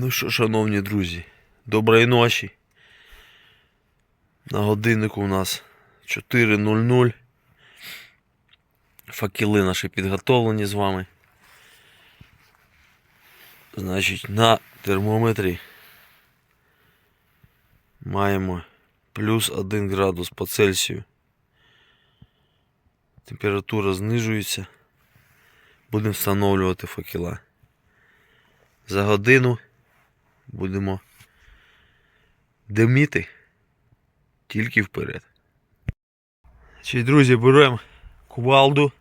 Ну що, шановні друзі, доброї ночі. На годиннику у нас 4.00. Факели наші підготовлені з вами. Значить, на термометрі маємо плюс 1 градус по Цельсію. Температура знижується. Будемо встановлювати факела. За годину будемо диміти тільки вперед. Чи, друзі, беремо кувалду.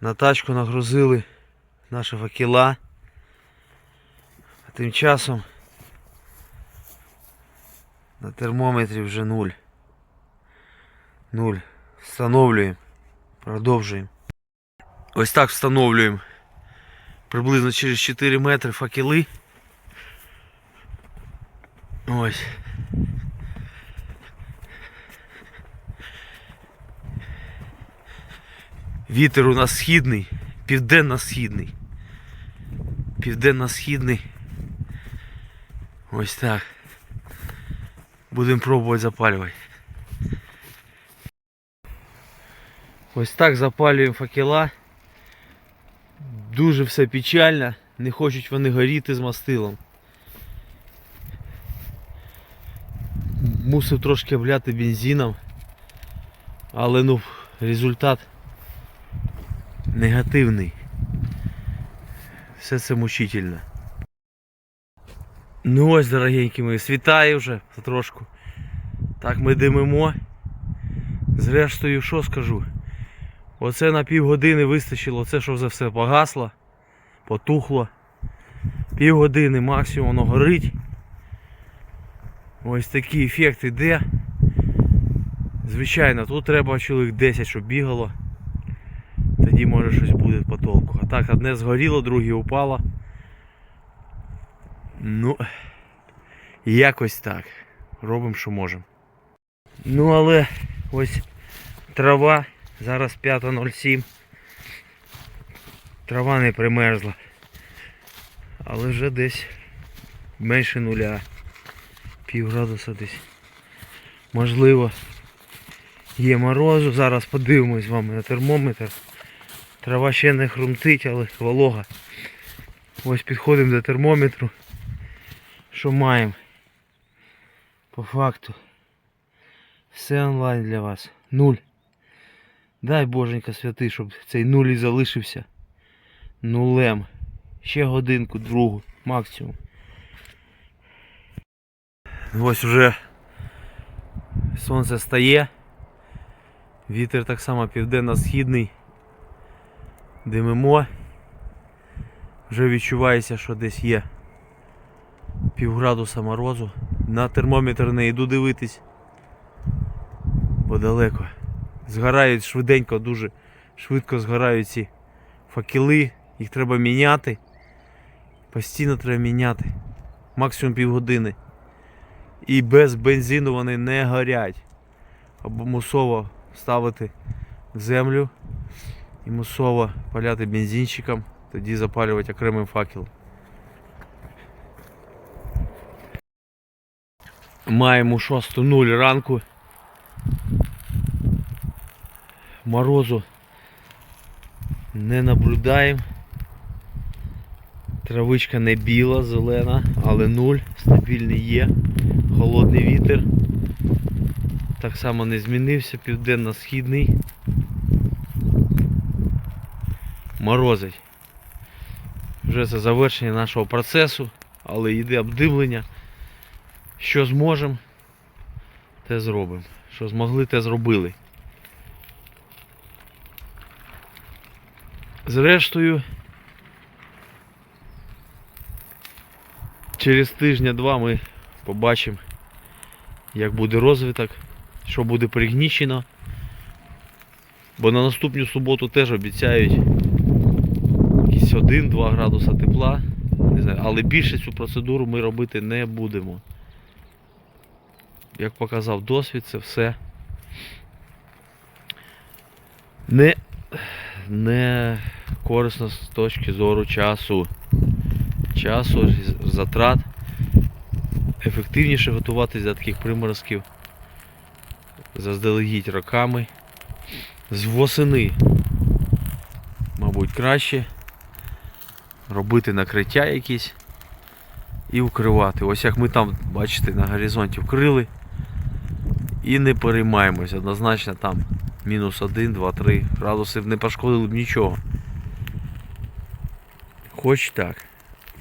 На тачку нагрузили наші факела. А тим часом на термометрі вже нуль. Нуль. Встановлюємо. Продовжуємо. Ось так встановлюємо приблизно через 4 метри факели. Ось. Вітер у нас східний, південно-східний. Південно-східний. Ось так. Будемо пробувати запалювати. Ось так запалюємо факела. Дуже все печально. Не хочуть вони горіти з мастилом. Мусив трошки обляти бензином. Але ну результат негативний. Все це мучительно. Ну ось, дорогенькі мої, світає вже потрошку. Так ми димимо. Зрештою, що скажу? Оце на півгодини вистачило, це що вже все погасло, потухло. Півгодини максимум воно горить. Ось такий ефект іде. Звичайно, тут треба чоловік 10, щоб бігало. Тоді може щось буде по толку. А так, одне згоріло, друге упало. Ну, якось так. Робимо, що можемо. Ну, але ось трава. Зараз 5.07. Трава не примерзла. Але вже десь менше нуля. Пів градуса десь. Можливо. Є морозу. Зараз подивимось з вами на термометр. Трава ще не хрумтить, але волога. Ось підходимо до термометру. Що маємо? По факту. Все онлайн для вас. Нуль. Дай боженька святий, щоб цей нуль і залишився нулем. Ще годинку, другу, максимум. Ось вже сонце стає. Вітер так само південно-східний. Димимо. Вже відчувається, що десь є півградуса морозу. На термометр не йду дивитись. Бо далеко. Згорають швиденько, дуже швидко згорають ці факели, їх треба міняти. Постійно треба міняти. Максимум півгодини. І без бензину вони не горять. Або мусово ставити в землю і мусово паляти бензинчиком, тоді запалювати окремим факелом. Маємо 6.0 ранку. Морозу не наблюдаємо. Травичка не біла, зелена, але нуль, стабільний є, холодний вітер. Так само не змінився, південно-східний. Морозить. Вже це завершення нашого процесу, але йде обдивлення. Що зможемо, те зробимо. Що змогли, те зробили. Зрештою, через тижня-два ми побачимо, як буде розвиток, що буде пригнічено. Бо на наступну суботу теж обіцяють якісь 1-2 градуса тепла. Не знаю, але більше цю процедуру ми робити не будемо. Як показав досвід, це все не не корисно з точки зору часу. Часу, затрат. Ефективніше готуватись до таких приморозків. Заздалегідь роками. З восени, мабуть, краще робити накриття якісь і вкривати. Ось як ми там, бачите, на горизонті вкрили. І не переймаємось. Однозначно там мінус 1, 2, 3 градуси не пошкодили б нічого. Хоч так.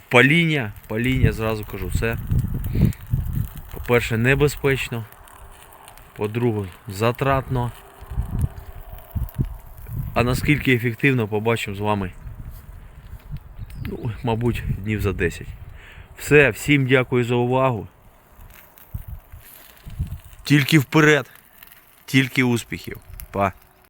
Паління, паління, зразу кажу, це. По-перше, небезпечно. По-друге, затратно. А наскільки ефективно побачимо з вами. Ну, мабуть, днів за 10. Все, всім дякую за увагу. Тільки вперед. Тільки успіхів. Па.